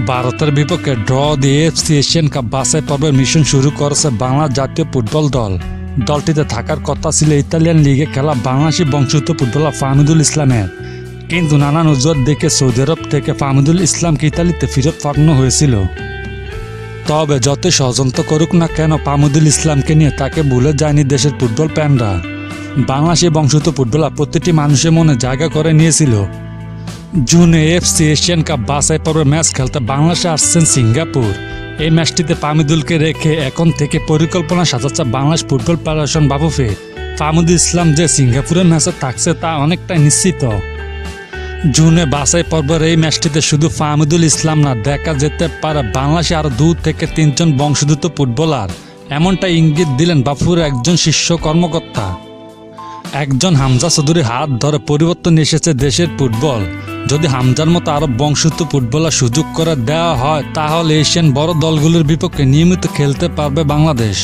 ভারতের বিপক্ষে ড্র দিয়ে এফসি এশিয়ান কাপ বাছাই পর্বের মিশন শুরু করেছে বাংলা জাতীয় ফুটবল দল। দলটিতে থাকার কথা ছিল ইতালিয়ান লিগে খেলা বাংলাদেশি বংশোদ্ভূত ফুটবলার ফাহমিদুল ইসলামের। কিন্তু নানান উজ্জ্বল দেখে সৌদি আরব থেকে ফাহমিদুল ইসলামকে ইতালিতে ফিরত পাঠানো হয়েছিল। তবে যত ষড়যন্ত্র করুক না কেন পামুদুল ইসলামকে নিয়ে তাকে ভুলে যায়নি দেশের ফুটবল প্যানরা বাংলাদেশি বংশোদ্ভূত ফুটবলার প্রতিটি মানুষের মনে জায়গা করে নিয়েছিল। জুনে এফসি এশিয়ান কাপ বাছাই পর্বের ম্যাচ খেলতে বাংলাদেশে আসছেন সিঙ্গাপুর। এই ম্যাচটিতে পামিদুলকে রেখে এখন থেকে পরিকল্পনা সাজাচ্ছে বাংলাদেশ ফুটবল ফেডারেশন বাবুফে। ফাহমুদুল ইসলাম যে সিঙ্গাপুরের ম্যাচে থাকছে তা অনেকটাই নিশ্চিত। জুনে বাছাই পর্বের এই ম্যাচটিতে শুধু ফাহমুদুল ইসলাম না, দেখা যেতে পারে বাংলাদেশে আরও দু থেকে তিনজন বংশোদ্ভূত ফুটবলার। এমনটা ইঙ্গিত দিলেন বাফুর একজন শীর্ষ কর্মকর্তা। একজন হামজা চৌধুরীর হাত ধরে পরিবর্তন এসেছে দেশের ফুটবল। যদি হামজার মতো আরব বংশোদ্ভূত ফুটবলার সুযোগ করে দেওয়া হয়, তাহলে এশিয়ান বড় দলগুলোর বিপক্ষে নিয়মিত খেলতে পারবে বাংলাদেশ।